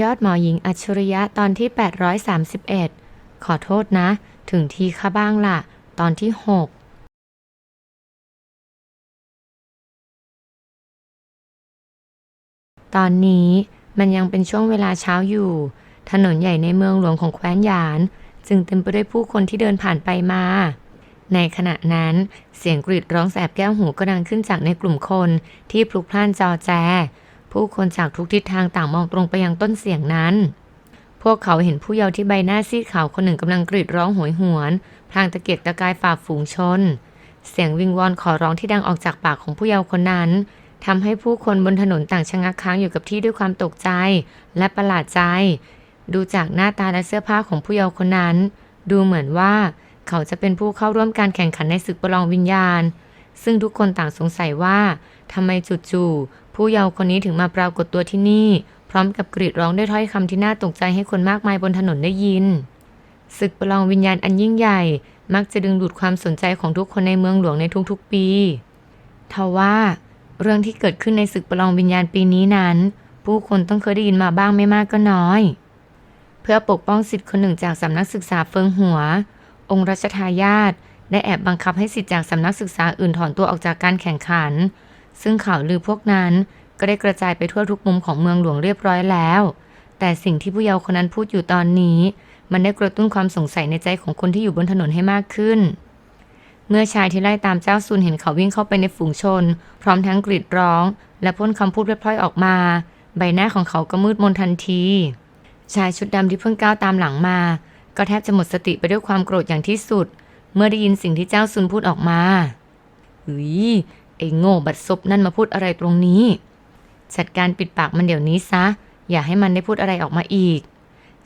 ยอดหมอหญิงอัจฉริยะตอนที่ 831 ขอโทษนะ ถึงทีข้าบ้างล่ะ ตอนที่ 6ตอนนี้มันยังเป็นช่วงเวลาเช้าอยู่ ถนนใหญ่ในเมืองหลวงของแคว้นหยาน จึงเต็มไปด้วยผู้คนที่เดินผ่านไปมา ในขณะนั้นเสียงกรีดร้องแสบแก้วหูก็ดังขึ้นจากในกลุ่มคนที่พลุกพล่านจอแจ ผู้คนจากทุกทิศทางต่างมองตรงไปยังต้นเสียงนั้น พวกเขาเห็นผู้เยาว์ที่ใบหน้าซีดขาวคนหนึ่งกำลังกรีดร้องโหยหวน พลางตะเกียกตะกายฝ่าฝูงชน เสียงวิงวอนขอร้องที่ดังออกจากปากของผู้เยาว์คนนั้นทำให้ผู้คนบนถนนต่างชะงักค้างอยู่กับที่ด้วยความตกใจ และประหลาดใจ ดูจากหน้าตาและเสื้อผ้าของผู้เยาว์คนนั้น ดูเหมือนว่า เขาจะเป็นผู้เข้าร่วมการแข่งขันในศึกประลองวิญญาณ ซึ่งทุกคนต่างสงสัยว่าทำไมจู่ๆผู้เยาว์คนนี้ถึงมาปรากฏตัวที่นี่ พร้อมกับกรีดร้องด้วยถ้อยคำที่น่าตกใจให้คนมากมายบนถนนได้ยิน ศึกประลองวิญญาณอันยิ่งใหญ่ มักจะดึงดูดความสนใจของทุกคนในเมืองหลวงในทุกๆปีทว่า เรื่องที่เกิดขึ้นในศึกประลองวิญญาณปีนี้นั้น ผู้คนต้องเคยได้ยินมาบ้างไม่มากก็น้อย เพื่อปกป้องสิทธิ์คนหนึ่งจากสำนักศึกษาเฟิงหัว องค์รัชทายาท ได้แอบบังคับให้สิทธิ์จากสำนักศึกษาอื่นถอนตัวออกจากการแข่งขัน ซึ่งข่าวลือพวกนั้นก็ได้กระจายไปทั่วทุกมุมของเมืองหลวงเรียบร้อยแล้ว แต่สิ่งที่ผู้เยาว์คนนั้นพูดอยู่ตอนนี้ มันได้กระตุ้นความสงสัยในใจของคนที่อยู่บนถนนให้มากขึ้น เมื่อชายที่ไล่ตามเจ้าซุนเห็นเขาวิ่งเข้าไปในฝูงชน พร้อมทั้งกรีดร้อง และพ่นคำพูดพล่อยๆออกมา ใบหน้าของเขาก็มืดมนทันที ชายชุดดำที่เพิ่งก้าวตามหลังมา ก็แทบจะหมดสติไปด้วยความโกรธอย่างที่สุด เมื่อได้ยินสิ่งที่เจ้าซุนพูดออกมาเฮ้ยไอ้โง่บัดซบนั่นมาพูดอะไรตรงนี้ จัดการปิดปากมันเดี๋ยวนี้ซะ อย่าให้มันได้พูดอะไรออกมาอีก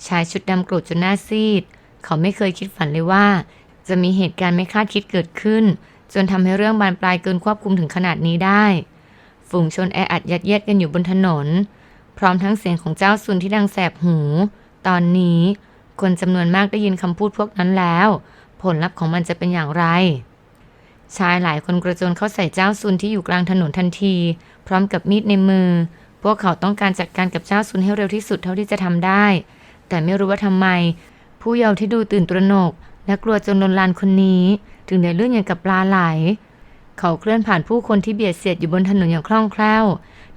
ชายชุดดำโกรธจนหน้าซีด เขาไม่เคยคิดฝันเลยว่า จะมีเหตุการณ์ไม่คาดคิดเกิดขึ้น จนทำให้เรื่องบานปลายเกินควบคุมถึงขนาดนี้ได้ ฝูงชนแออัดยัดเยียดกันอยู่บนถนน พร้อมทั้งเสียงของเจ้าซุนที่ดังแสบหู ตอนนี้คนจำนวนมากได้ยินคำพูดพวกนั้นแล้ว ผลลัพธ์ของมันจะเป็นอย่างไร ชายหลายคนกระโจนเข้าใส่เจ้าซุนที่อยู่กลางถนนทันที พร้อมกับมีดในมือ พวกเขาต้องการจัดการกับเจ้าซุนให้เร็วที่สุดเท่าที่จะทำได้ แต่ไม่รู้ว่าทำไม ผู้เยาว์ที่ดูตื่นตระหนก และกลัวจนลนลานคนนี้ ถึงได้เลื่อนอย่างกับปลาไหล เขาเคลื่อนผ่านผู้คนที่เบียดเสียดอยู่บนถนนอย่างคล่องแคล่ว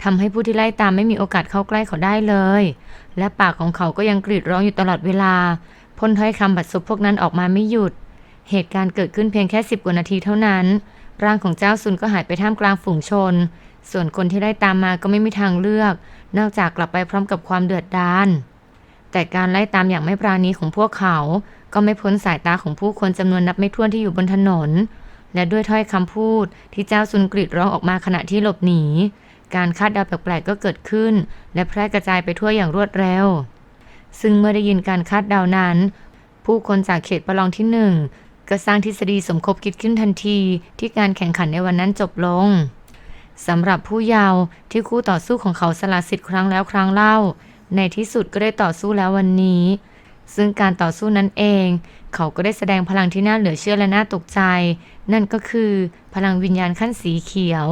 ทำให้ผู้ที่ไล่ตามไม่มีโอกาสเข้าใกล้เขาได้เลย และปากของเขาก็ยังกรีดร้องอยู่ตลอดเวลา พ่นถ้อยคำบัดซบพวกนั้นออกมาไม่หยุด เหตุการณ์เกิดขึ้นเพียงแค่สิบกว่านาทีเท่านั้น ร่างของเจ้าซุนก็หายไปท่ามกลางฝูงชน ส่วนคนที่ไล่ตามมาก็ไม่มีทางเลือก นอกจากกลับไปพร้อมกับความเดือดดาลแต่การไล่ตามอย่างไม่ปราณีของพวกเขา ก็ไม่พ้นสายตาของผู้คนจำนวนนับไม่ถ้วนที่อยู่บนถนน และด้วยถ้อยคำพูดที่เจ้าซุนกรีดร้องออกมาขณะที่หลบหนี การคาดเดาแปลกๆก็เกิดขึ้น และแพร่กระจายไปทั่วอย่างรวดเร็ว ซึ่งเมื่อได้ยินการคาดเดานั้น ผู้คนจากเขตประลองที่หนึ่ง ก็สร้างทฤษฎีสมคบคิดขึ้นทันทีที่การแข่งขันในวันนั้นจบลงสำหรับผู้เยาว์ที่คู่ต่อสู้ของเขาสละสิทธิ์ครั้งแล้วครั้งเล่า ในที่สุดก็ได้ต่อสู้แล้ววันนี้ ซึ่งการต่อสู้นั้นเอง เขาก็ได้แสดงพลังที่น่าเหลือเชื่อและน่าตกใจ นั่นก็คือพลังวิญญาณขั้นสีเขียว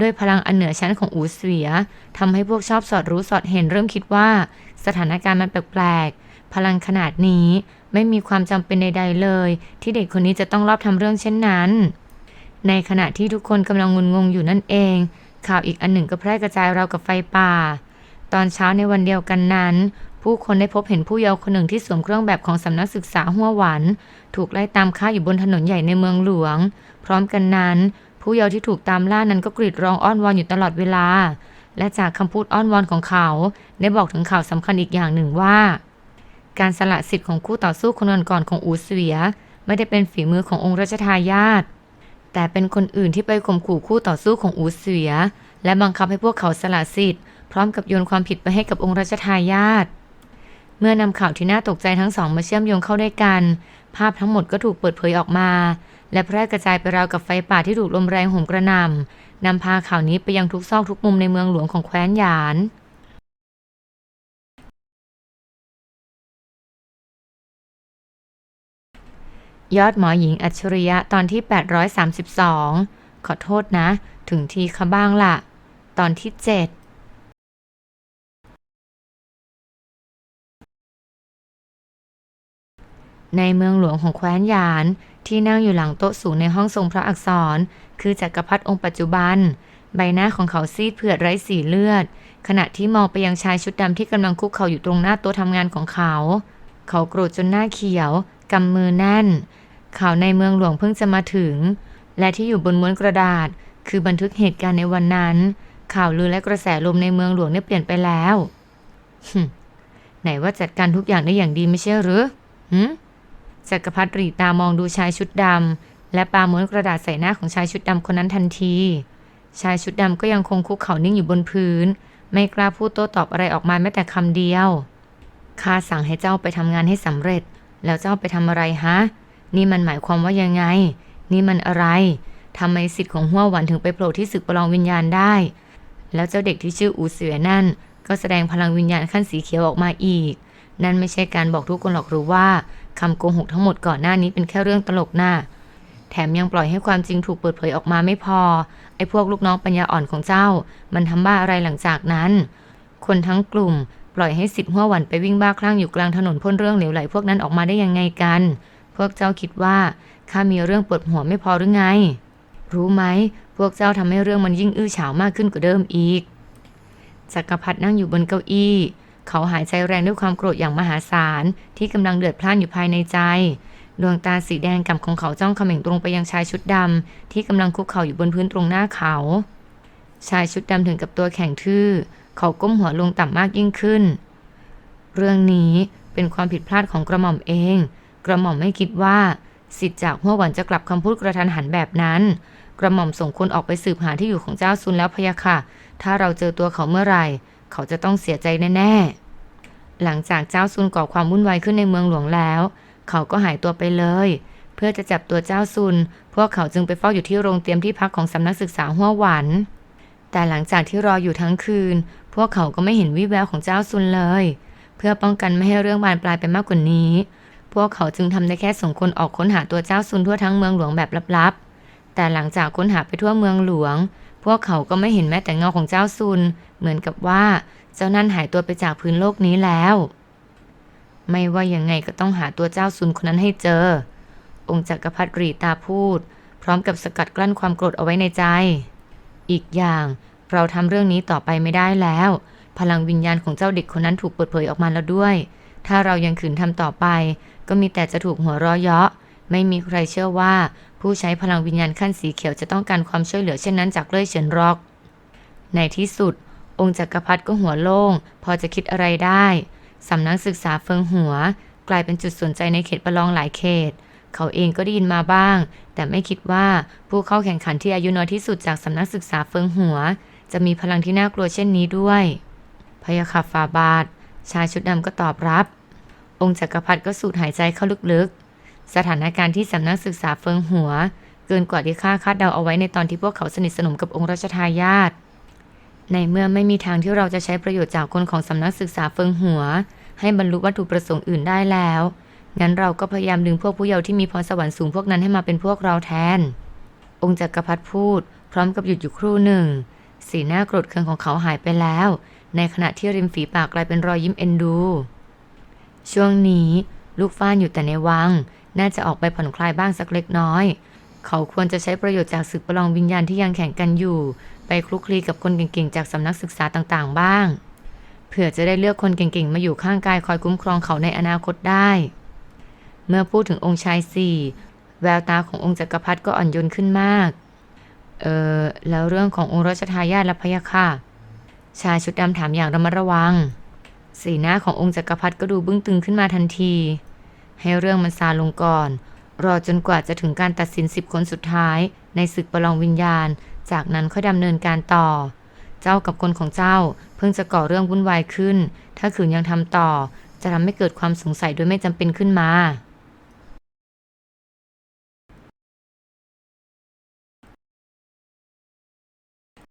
ด้วยพลังอันเหนือชั้นของอูเสวียทำให้พวกชอบสอดรู้สอดเห็นเริ่มคิดว่า สถานการณ์มันแปลกๆพลังขนาดนี้ ไม่มีความจำเป็นใด ๆ เลย ที่เด็กคนนี้จะต้องรอบทำเรื่องเช่นนั้น ในขณะที่ทุกคนกำลังงุนงงอยู่นั่นเอง ข่าวอีกอันหนึ่งก็แพร่กระจายเรากับไฟป่า ตอนเช้าในวันเดียวกันนั้น ผู้คนได้พบเห็นผู้เยาว์คนหนึ่งที่สวมเครื่องแบบของสำนักศึกษาหัวหวานถูกไล่ตามฆ่าอยู่บนถนนใหญ่ในเมืองหลวง พร้อมกันนั้น ผู้เยาว์ที่ถูกตามล่านั้นก็กรีดร้องอ้อนวอนอยู่ตลอดเวลาและจากคำพูดอ้อนวอนของเขา ได้บอกถึงข่าวสำคัญอีกอย่างหนึ่งว่า การสละสิทธิ์ของคู่ต่อสู้คนก่อนๆของอูเสวีย ไม่ได้เป็นฝีมือขององค์รัชทายาทแต่เป็นคนอื่นที่ไปข่มขู่คู่ต่อสู้ของอูเสวีย และบังคับให้พวกเขาสละสิทธิ์พร้อมกับโยนความผิดไปให้กับองค์รัชทายาทเมื่อนำข่าวที่น่าตกใจทั้งสองมาเชื่อมโยงเข้าด้วยกัน ภาพทั้งหมดก็ถูกเปิดเผยออกมา และแพร่กระจายไปราวกับไฟป่าที่ถูกลมแรงโหมกระหน่ำนำพาข่าวนี้ไปยังทุกซอกทุกมุมในเมืองหลวงของแคว้นหยาน ยอดหมอหญิงอัจฉริยะตอนที่ 832 ขอโทษนะ ถึงทีคะบ้างละตอนที่ 7ในเมืองหลวงของแคว้นยาน ที่นั่งอยู่หลังโต๊ะสูงในห้องทรงพระอักษร คือจักรพรรดิองค์ปัจจุบัน ใบหน้าของเขาซีดเผือดไร้สีเลือด ขณะที่มองไปยังชายชุดดำที่กำลังคุกเข่าอยู่ตรงหน้าโต๊ะทำงานของเขา เขาโกรธจนหน้าเขียว กำมือแน่น ข่าวในเมืองหลวงเพิ่งจะมาถึง และที่อยู่บนม้วนกระดาษ คือบันทึกเหตุการณ์ในวันนั้น ข่าวลือและกระแสลมในเมืองหลวงเนี่ยเปลี่ยนไปแล้วไหนว่าจัดการทุกอย่างได้อย่างดีไม่ใช่หรือหืจักรพรรดิรีตามองดูชายชุดดำและปาม้วนกระดาษใส่หน้าของชายชุดดำคนนั้นทันที ชายชุดดำก็ยังคงคุกเข่านิ่งอยู่บนพื้น ไม่กล้าพูดโต้ตอบอะไรออกมาแม้แต่คำเดียวข้าสั่งให้เจ้าไปทำงานให้สำเร็จ แล้วเจ้าไปทำอะไรฮะ นี่มันหมายความว่ายังไง นี่มันอะไรทำไมสิทธิ์ของหัวหวันถึงไปโผล่ที่ศึกประลองวิญญาณได้ แล้วเจ้าเด็กที่ชื่ออูเสือนั่น ก็แสดงพลังวิญญาณขั้นสีเขียวออกมาอีก นั่นไม่ใช่การบอกทุกคนหรอกรือว่าคำโกหกทั้งหมดก่อนหน้านี้เป็นแค่เรื่องตลกหน้า แถมยังปล่อยให้ความจริงถูกเปิดเผยออกมาไม่พอ ไอ้พวกลูกน้องปัญญาอ่อนของเจ้า มันทำบ้าอะไรหลังจากนั้น คนทั้งกลุ่ม ปล่อยให้สิทธิ์หัวหวันไปวิ่งบ้าคลั่งอยู่กลางถนนพ่นเรื่องเหลวไหลพวกนั้นออกมาได้ยังไงกัน วกเจ้าคิดว่าข้ามีเรื่องปวดหัวไม่พอหรือไง รู้ไหม พวกเจ้าทำให้เรื่องมันยิ่งอื้อฉาวมากขึ้นกว่าเดิมอีกจักรพรรดินั่งอยู่บนเก้าอี้ เขาหายใจแรงด้วยความโกรธอย่างมหาศาล ที่กำลังเดือดพล่านอยู่ภายในใจ ดวงตาสีแดงกำของเขาจ้องเขม่งตรงไปยังชายชุดดำที่กำลังคุกเข่าอยู่บนพื้นตรงหน้าเขา ชายชุดดำถึงกับตัวแข็งทื่อ เขาก้มหัวลงต่ำมากยิ่งขึ้น เรื่องนี้เป็นความผิดพลาดของกระหม่อมเอง กระหม่อมไม่คิดว่า สิทธิ์จากหัวหวันจะกลับคำพูดกระทันหันแบบนั้น กระหม่อมส่งคนออกไปสืบหาที่อยู่ของเจ้าซุนแล้วพะยะค่ะ ถ้าเราเจอตัวเขาเมื่อไหร่ เขาจะต้องเสียใจแน่ๆ หลังจากเจ้าซุนก่อความวุ่นวายขึ้นในเมืองหลวงแล้ว เขาก็หายตัวไปเลย เพื่อจะจับตัวเจ้าซุน พวกเขาจึงไปเฝ้าอยู่ที่โรงเตรียมที่พักของสำนักศึกษาหัวหวันแต่หลังจากที่รออยู่ทั้งคืน พวกเขาก็ไม่เห็นวิแววของเจ้าซุนเลย เพื่อป้องกันไม่ให้เรื่องบานปลายไปมากกว่านี้ พวกเขาจึงทำได้แค่ส่งคนออกค้นหาตัวเจ้าซุนทั่วทั้งเมืองหลวงแบบลับๆ แต่หลังจากค้นหาไปทั่วเมืองหลวง พวกเขาก็ไม่เห็นแม้แต่เงาของเจ้าซุน เหมือนกับว่าเจ้านั่นหายตัวไปจากพื้นโลกนี้แล้ว ไม่ว่ายังไงก็ต้องหาตัวเจ้าซุนคนนั้นให้เจอ องค์จักรพรรดิรีตาพูด พร้อมกับสกัดกลั้นความโกรธเอาไว้ในใจ อีกอย่างเราทำเรื่องนี้ต่อไปไม่ได้แล้ว พลังวิญญาณของเจ้าเด็กคนนั้นถูกเปิดเผยออกมาแล้วด้วย ถ้าเรายังขืนทำต่อไป ก็มีแต่จะถูกหัวเราะเยาะ ไม่มีใครเชื่อว่า ผู้ใช้พลังวิญญาณขั้นสีเขียวจะต้องการความช่วยเหลือเช่นนั้นจากเล่ยเฉินรอก ในที่สุด องค์จักรพรรดิก็หัวโล่ง พอจะคิดอะไรได้สำนักศึกษาเฟิงหัว กลายเป็นจุดสนใจในเขตประลองหลายเขต เขาเองก็ได้ยินมาบ้าง แต่ไม่คิดว่าผู้เข้าแข่งขันที่อายุน้อยที่สุดจากสำนักศึกษาเฟิงหัว จะมีพลังที่น่ากลัวเช่นนี้ด้วยพยาคาฟาบาทชายชุดดำก็ตอบรับ องค์จักรพรรดิก็สูดหายใจเข้าลึกๆ สถานการณ์ที่สำนักศึกษาเฟิงหัว เกินกว่าที่ข้าคาดเดาเอาไว้ในตอนที่พวกเขาสนิทสนมกับองค์รัชทายาท ในเมื่อไม่มีทางที่เราจะใช้ประโยชน์จากคนของสำนักศึกษาเฟิงหัว ให้บรรลุวัตถุประสงค์อื่นได้แล้ว งั้นเราก็พยายามดึงพวกผู้เยาว์ที่มีพรสวรรค์สูงพวกนั้นให้มาเป็นพวกเราแทน องค์จักรพรรดิพูด พร้อมกับหยุดอยู่ครู่หนึ่ง สีหน้าโกรธเคืองของเขาหายไปแล้ว ในขณะที่ริมฝีปากกลายเป็นรอยยิ้มเอ็นดู ช่วงนี้ลูกฟ้านอยู่แต่ในวัง น่าจะออกไปผ่อนคลายบ้างสักเล็กน้อย เขาควรจะใช้ประโยชน์จากศึกประลองวิญญาณที่ยังแข่งกันอยู่ ไปคลุกคลีกับคนเก่งๆ จากสำนักศึกษาต่างๆ บ้าง เผื่อจะได้เลือกคนเก่งๆ มาอยู่ข้างกายคอยคุ้มครองเขาในอนาคตได้ เมื่อพูดถึงองค์ชายสี่แววตาขององค์จักรพรรดิก็อ่อนโยนขึ้นมาก เออแล้วเรื่องขององค์รัชทายาทและพยะค่ะ ชายชุดดำถามอย่างระมัดระวัง สีหน้าขององค์จักรพรรดิก็ดูบึ้งตึงขึ้นมาทันที ให้เรื่องมันซาลงก่อน รอจนกว่าจะถึงการตัดสินสิบคนสุดท้าย ในศึกประลองวิญญาณ จากนั้นค่อยดำเนินการต่อ เจ้ากับคนของเจ้า เพิ่งจะก่อเรื่องวุ่นวายขึ้น ถ้าขืนยังทำต่อ จะทำให้เกิดความสงสัยโดยไม่จำเป็นขึ้นมา